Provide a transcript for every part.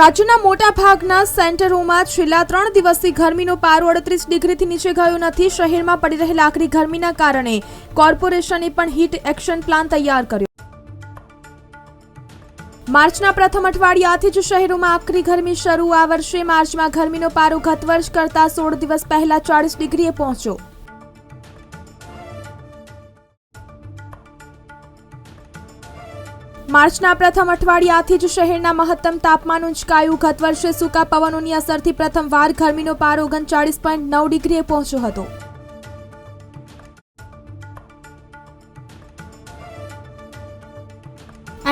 રાજ્યના મોટા ભાગના સેન્ટરોમાં છેલ્લા ત્રણ દિવસથી ગરમીનો પારો અડત્રીસ ડિગ્રીથી નીચે ગયો નથી. શહેરમાં પડી રહેલા આકરી ગરમીના કારણે કોર્પોરેશને પણ હીટ એક્શન પ્લાન તૈયાર કર્યો. માર્ચના પ્રથમ અઠવાડિયાથી જ શહેરોમાં આકરી ગરમી શરૂ આ વર્ષે. માર્ચમાં ગરમીનો પારો ગત વર્ષ કરતા સોળ દિવસ પહેલા ચાળીસ ડિગ્રીએ પહોંચ્યો. માર્ચના પ્રથમ અઠવાડિયાથી જ શહેરના મહત્તમ તાપમાન ઉંચકાયું. ગત વર્ષે સૂકા પવનોની અસરથી પ્રથમવાર ગરમીનો પારો ઓગણચાળીસ પોઈન્ટ નવ ડિગ્રીએ પહોંચ્યો હતો.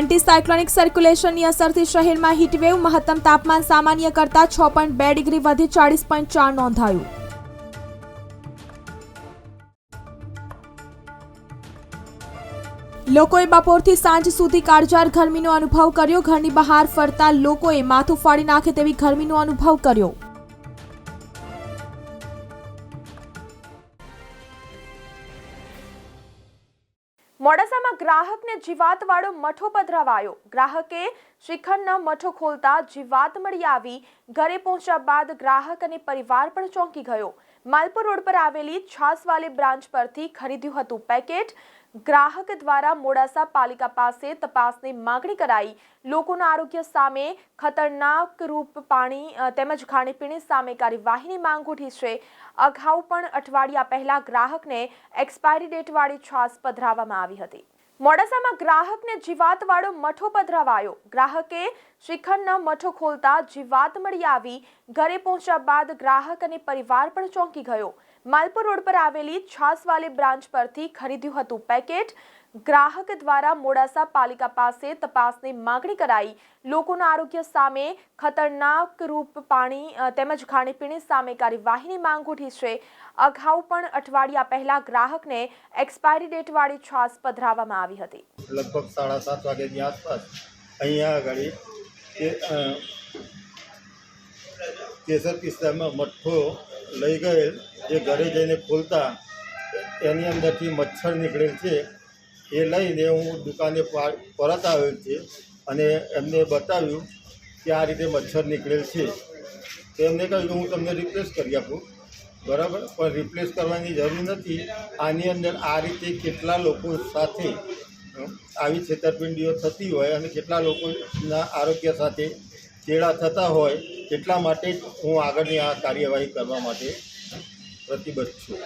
એન્ટીસાયક્લોનિક સર્ક્યુલેશનની અસરથી શહેરમાં હીટવેવ મહત્તમ તાપમાન સામાન્ય કરતાં છ પોઈન્ટ બે ડિગ્રી વધી ચાળીસ પોઈન્ટ ચાર નોંધાયું. લોકોએ બપોરથી સાંજ સુધી કાળજાર ગરમીનો અનુભવ કર્યો. ઘરની બહાર ફરતા લોકોએ માથું ફાડી નાખે તેવી ગરમીનો અનુભવ કર્યો. મોડાસામાં ગ્રાહકને જીવાતવાળો મઠો પધરાવાયો. ગ્રાહકે શ્રીખંડનો મઠો ખોલતા જીવાત મળી આવી. ઘરે પહોંચ્યા બાદ ગ્રાહક અને પરિવાર પણ ચોંકી ગયો. માલપુર રોડ પર આવેલી છાસવાલી બ્રાન્ચ પરથી ખરીદ્યું હતું પેકેટ. ગ્રાહક દ્વારા મોડાસા પાલિકા પાસે તપાસની માગણી કરાઈ. લોકોના આરોગ્ય સામે ખતરનાક રૂપ પાણી તેમજ ખાણીપીણી સામે કાર્યવાહીની માંગ ઉઠી છે. અગાઉ પણ અઠવાડિયા પહેલા ગ્રાહકને એક્સપાયરી ડેટવાળી છાસ પધરાવવામાં આવી હતી. મોડાસામાં ગ્રાહકને જીવાતવાળો મઠો પધરાવાયો. ગ્રાહકે શ્રીખંડનો મઠો ખોલતા જીવાત મળી આવી. ઘરે પહોંચ્યા બાદ ગ્રાહક અને પરિવાર પણ ચોંકી ગયો. માલપુર રોડ પર આવેલી છાસવાલી બ્રાન્ચ પરથી ખરીદ્યું હતું પેકેટ. ગ્રાહક દ્વારા મોડાસા પાલિકા પાસે તપાસની માગણી કરાઈ. લોકોના આરોગ્ય સામે ખતરનાક રૂપ પાણી તેમજ ખાણીપીણી સામે કાર્યવાહીની માંગ ઉઠી છે. અગાઉ પણ અઠવાડિયા પહેલા ગ્રાહકને એક્સપાયરી ડેટવાળી છાસ પધરાવવામાં આવી હતી. લગભગ સાડા સાત વાગ્યાની આસપાસ અહીંયા આગળ કેસર કિસ્સામાં મઠ્ઠો લઈ ગયેલ, જે ઘરે જઈને ખોલતા, એની અંદરથી મચ્છર નીકળેલ છે. એ લઈને હું દુકાને પરત આવ્યો છે અને એમને બતાવ્યું કે આ રીતે મચ્છર નીકળેલ છે. તો એમને કહ્યું હું તમને રિપ્લેસ કરી આપું. બરાબર? પણ રિપ્લેસ કરવાની જરૂર નથી. આની અંદર આ રીતે કેટલા લોકો સાથે આવી છેતરપિંડીઓ થતી હોય અને કેટલા લોકોના આરોગ્ય સાથે ચેડા થતા હોય, એટલા માટે હું આગળની આ કાર્યવાહી કરવા માટે પ્રતિબદ્ધ છું.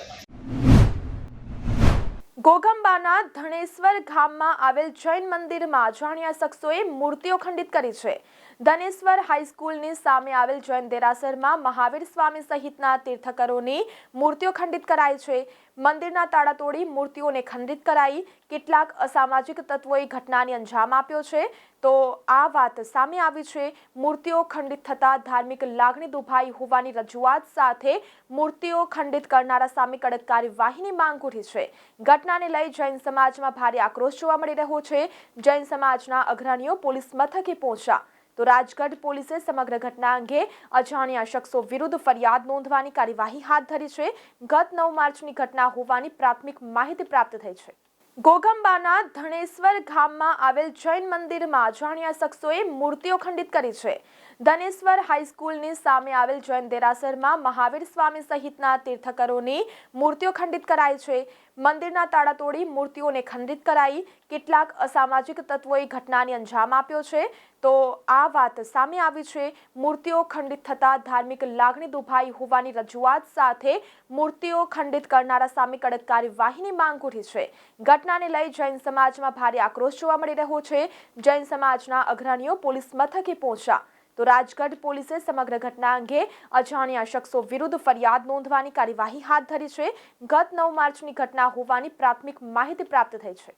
ગોગંબાના ધણેશ્વર ગામમાં આવેલ જૈન મંદિરમાં અજાણ્યા શખ્સોએ મૂર્તિઓ ખંડિત કરી છે. ધનેશ્વર હાઈસ્કૂલની સામે આવેલ જૈન દેરાસરમાં મહાવીર સ્વામી સહિતના તીર્થકરોની મૂર્તિઓ ખંડિત કરાઈ છે. મંદિરના તાળા તોડી મૂર્તિઓને ખંડિત કરાઈ. કેટલાક અસામાજિક તત્વોએ ઘટનાને અંજામ આપ્યો છે. તો આ વાત સામે આવી છે. મૂર્તિઓ ખંડિત થતા ધાર્મિક લાગણી દુભાઈ હોવાની રજૂઆત સાથે મૂર્તિઓ ખંડિત કરનારા સામે કડક કાર્યવાહીની માંગ ઉઠી છે. ઘટનાને લઈ જૈન સમાજમાં ભારે આક્રોશ જોવા મળી રહ્યો છે. જૈન સમાજના અગ્રણીઓ પોલીસ મથકે પહોંચ્યા. તો રાજગઢ પોલીસે સમગ્ર ઘટના અંગે અજાણ્યા શખ્સો વિરુદ્ધ ફરિયાદ નોંધવાની કાર્યવાહી હાથ ધરી છે. ગત નવ માર્ચની ઘટના હોવાની પ્રાથમિક માહિતી પ્રાપ્ત થઈ છે. ગોગંબાના ધણેશ્વર ગામમાં આવેલ જૈન મંદિરમાં અજાણ્યા શખ્સોએ મૂર્તિઓ ખંડિત કરી છે. ધનેશ્વર હાઈસ્કૂલની સામે આવેલ જૈન દેરાસરમાં મહાવીર સ્વામી સહિતના તીર્થકરોની મૂર્તિઓ ખંડિત કરાઈ છે. મંદિરના તાળા તોડી મૂર્તિઓને ખંડિત કરાઈ કેટલાક અસામાજિક તત્વોએ ઘટનાને અંજામ આપ્યો છે. તો આ વાત સામે આવી છે. મૂર્તિઓ ખંડિત થતા ધાર્મિક લાગણી દુભાઈ હોવાની રજૂઆત સાથે મૂર્તિઓ ખંડિત કરનારા સામે કડક કાર્યવાહીની માંગ ઉઠી છે. ઘટનાને લઈ જૈન સમાજમાં ભારે આક્રોશ જોવા મળી રહ્યો છે. જૈન સમાજના અગ્રણીઓ પોલીસ મથકે પહોંચ્યા. તો રાજગઢ પોલીસે સમગ્ર ઘટના અંગે અજાણ્યા શખ્સો વિરુદ્ધ ફરિયાદ નોંધવાની કાર્યવાહી હાથ ધરી છે. ગત નવ માર્ચની ઘટના હોવાની પ્રાથમિક માહિતી પ્રાપ્ત થઈ છે.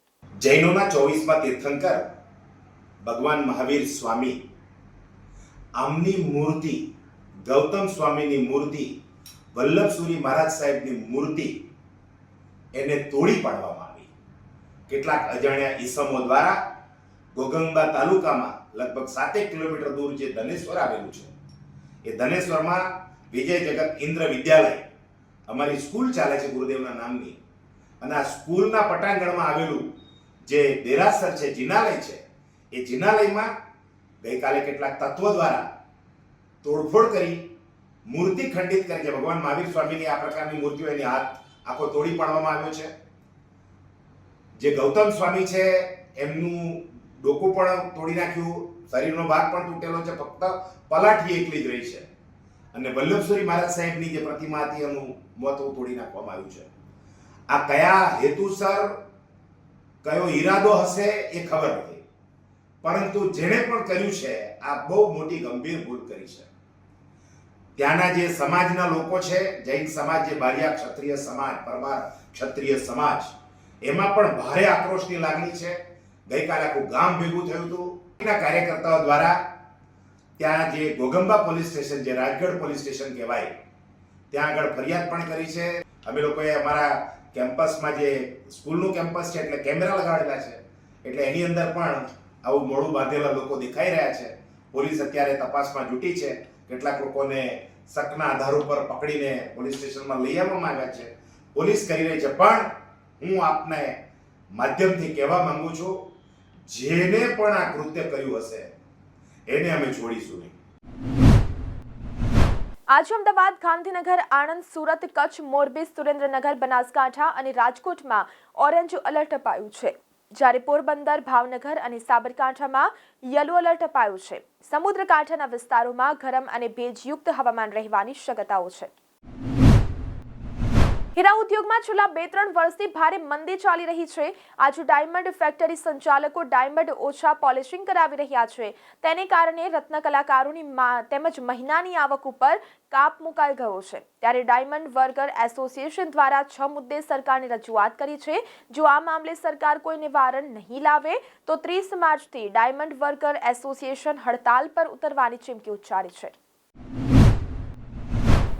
જૈનોના ચોવીસમાં તીર્થંકર, ભગવાન મહાવીર સ્વામી, આમની મૂર્તિ, ગૌતમ સ્વામીની મૂર્તિ, વલ્લભસુરી મહારાજ સાહેબની મૂર્તિ એને તોડી પાડવામાં આવી. કેટલાક અજાણ્યા ઈસમો દ્વારા ગોગંબા તાલુકામાં લગભગ સાતેક કિલોમીટર દૂર જે ધનેશ્વર આવેલું છે. એ ધનેશ્વરમાં વિજય જગત ઇન્દ્ર વિદ્યાલય અમારી સ્કૂલ ચાલે છે ગુરુદેવના નામની. અને આ સ્કૂલના પટાંગણમાં આવેલું જે દેરાસર છે, જિનાલય છે, એ જિનાલયમાં ગઈકાલે કેટલાક તત્વો દ્વારા તોડફોડ કરી, મૂર્તિ ખંડિત કરી છે ભગવાન મહાવીર સ્વામીની આ પ્રકારની મૂર્તિઓ એની હાથ આખો તોડી પાડવામાં આવ્યો છે. જે ગૌતમ સ્વામી છે, એમનું ડોકું પણ તોડી નાખ્યું, શરીરનો ભાગ પણ તૂટેલો છે, ફક્ત પલાઠી એકલી જ રહી છે. અને વલ્લભસુરી મહારાજ સાહેબની જે પ્રતિમા હતી, એનું મહત્વ તોડી નાખવામાં આવ્યું છે. આ કયા હેતુસર, કયો ઈરાદો હશે એ ખબર નથી. પરંતુ જેણે પણ કર્યું છે, આ બહુ મોટી ગંભીર ભૂલ કરી છે. ત્યાંના જે સમાજના લોકો છે, જૈન સમાજ, જે બારિયા ક્ષત્રિય સમાજ, પરમાર ક્ષત્રિય સમાજ, એમાં પણ ભારે આક્રોશની લાગણી છે. ગઈકાલે આખું ગામ ભેગું થયું હતું. કાર્યકર્તાઓ દ્વારા ત્યાં જે ગોગંબા પોલીસ સ્ટેશન, જે રાજગઢ પોલીસ સ્ટેશન કહેવાય, ત્યાં આગળ ફરિયાદ પણ કરી છે. અમે લોકોએ અમારા કેમ્પસમાં જે સ્કૂલનું કેમ્પસ છે, એટલે કેમેરા લગાડેલા છે, એટલે એની અંદર પણ આવું મોડું બાંધેલા લોકો દેખાઈ રહ્યા છે. પોલીસ અત્યારે તપાસમાં જૂટી છે. કેટલાક લોકોને શકના આધાર ઉપર પકડીને પોલીસ સ્ટેશનમાં લઈ આવવામાં આવ્યા છે. પોલીસ કરી રહી છે, પણ હું આપને માધ્યમથી કહેવા માંગુ છું, જેને પણ આ કૃત્ય કર્યું હશે, એને અમે છોડીશું નહીં. આજે અમદાવાદ, ગાંધીનગર, આણંદ, સુરત, કચ્છ, મોરબી, સુરેન્દ્રનગર, બનાસકાંઠા અને રાજકોટમાં ઓરેન્જ એલર્ટ અપાયું છે. જ્યારે પોરબંદર, ભાવનગર અને સાબરકાંઠામાં યલો એલર્ટ અપાયું છે. સમુદ્ર કાંઠાના વિસ્તારોમાં ગરમ અને ભેજયુક્ત હવામાન રહેવાની શક્યતાઓ છે. હીરા ઉદ્યોગમાં છેલ્લા બે ત્રણ વર્ષથી ભારે મંદી ચાલી રહી છે. આજે ડાયમંડ ફેક્ટરી સંચાલકો ડાયમંડ ઓછા પોલિશિંગ કરાવી રહ્યા છે. તેને કારણે રત્ન કલાકારોની તેમજ મહિનાની આવક ઉપર કાપ મુકાઈ ગયો છે. ત્યારે ડાયમંડ વર્કર એસોસિએશન દ્વારા છ મુદ્દે સરકારને રજૂઆત કરી છે. જો આ મામલે સરકાર કોઈ નિવારણ નહીં લાવે, તો ત્રીસ માર્ચથી ડાયમંડ વર્કર એસોસિએશન હડતાલ પર ઉતરવાની ચીમકી ઉચ્ચારી છે.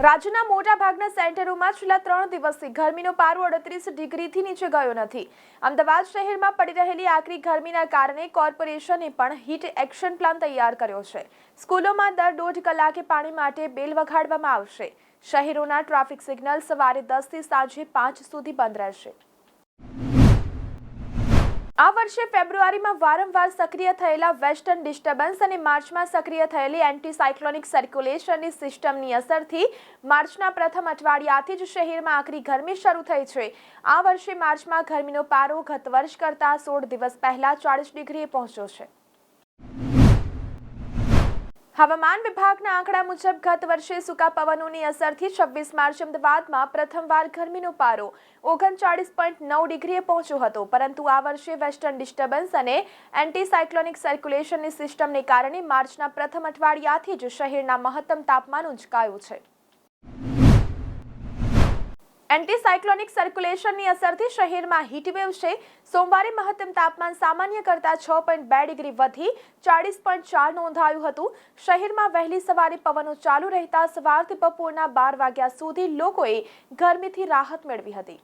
રાજ્યના મોટા ભાગના સેન્ટરોમાં છેલ્લા ત્રણ દિવસથી ગરમીનો પારો અડત્રીસ ડિગ્રીથી નીચે ગયો નથી. અમદાવાદ શહેરમાં પડી રહેલી આકરી ગરમીના કારણે કોર્પોરેશને પણ હીટ એક્શન પ્લાન તૈયાર કર્યો છે. સ્કૂલોમાં દર દોઢ કલાકે પાણી માટે બેલ વગાડવામાં આવશે. શહેરોના ટ્રાફિક સિગ્નલ સવારે દસથી સાંજે પાંચ સુધી બંધ રહેશે. આ વર્ષે ફેબ્રુઆરીમાં વારંવાર સક્રિય થયેલા વેસ્ટર્ન ડિસ્ટર્બન્સ અને માર્ચમાં સક્રિય થયેલી એન્ટીસાયક્લોનિક સર્ક્યુલેશનની સિસ્ટમની અસરથી માર્ચના પ્રથમ અઠવાડિયાથી જ શહેરમાં આકરી ગરમી શરૂ થઈ છે. આ વર્ષે માર્ચમાં ગરમીનો પારો ગત વર્ષ કરતાં સોળ દિવસ પહેલા ચાળીસ ડિગ્રીએ પહોંચ્યો છે. હવામાન વિભાગના આંકડા મુજબ ગત વર્ષે સૂકા પવનોની અસરથી છવ્વીસ માર્ચ અમદાવાદમાં પ્રથમવાર ગરમીનો પારો ઓગણચાળીસ પોઈન્ટ નવ ડિગ્રીએ પહોંચ્યો હતો. પરંતુ આ વર્ષે વેસ્ટર્ન ડિસ્ટર્બન્સ અને એન્ટીસાયક્લોનિક સર્ક્યુલેશનની સિસ્ટમને કારણે માર્ચના પ્રથમ અઠવાડિયાથી જ શહેરના મહત્તમ તાપમાન ઉંચકાયું છે. એન્ટી સાયક્લોનિક સર્ક્યુલેશનની અસરથી શહેરમાં હીટવેવ છે. સોમવારે મહત્તમ તાપમાન સામાન્ય કરતાં છ પોઈન્ટ બે ડિગ્રી વધી ચાળીસ પોઈન્ટ ચાર નોંધાયું હતું. શહેરમાં વહેલી સવારે પવનો ચાલુ રહેતા સવારથી બપોરના બાર વાગ્યા સુધી લોકોએ ગરમીથી રાહત મેળવી હતી.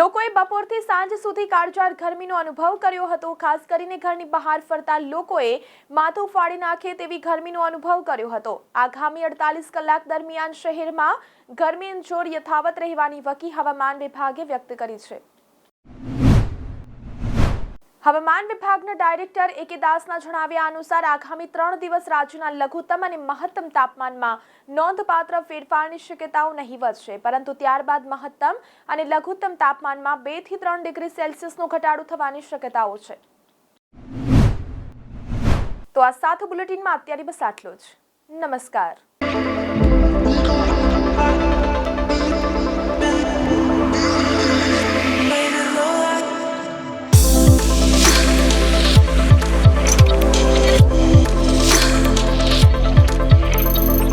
લોકોએ બપોરથી સાંજ સુધી કાળજાળ ગરમીનો અનુભવ કર્યો હતો. ખાસ કરીને ઘરની બહાર ફરતા લોકોએ માથું ફાડી નાખે તેવી ગરમીનો અનુભવ કર્યો હતો. આગામી અડતાલીસ કલાક દરમિયાન શહેરમાં ગરમીનું જોર યથાવત રહેવાની વકી હવામાન વિભાગે વ્યક્ત કરી છે. હવામાન વિભાગના ડાયરેક્ટર એ કે દાસના જણાવ્યા અનુસાર આગામી ત્રણ દિવસ રાજ્યના લઘુત્તમ અને મહત્તમ તાપમાનમાં નોંધપાત્ર ફેરફારની શક્યતાઓ નહીવત છે પરંતુ ત્યારબાદ મહત્તમ અને લઘુત્તમ તાપમાનમાં બેથી ત્રણ ડિગ્રી સેલ્સિયસનો ઘટાડો થવાની શક્યતાઓ છે. તો આ સાથે બુલેટિનમાં અત્યારે બસ આટલો જ. નમસ્કાર.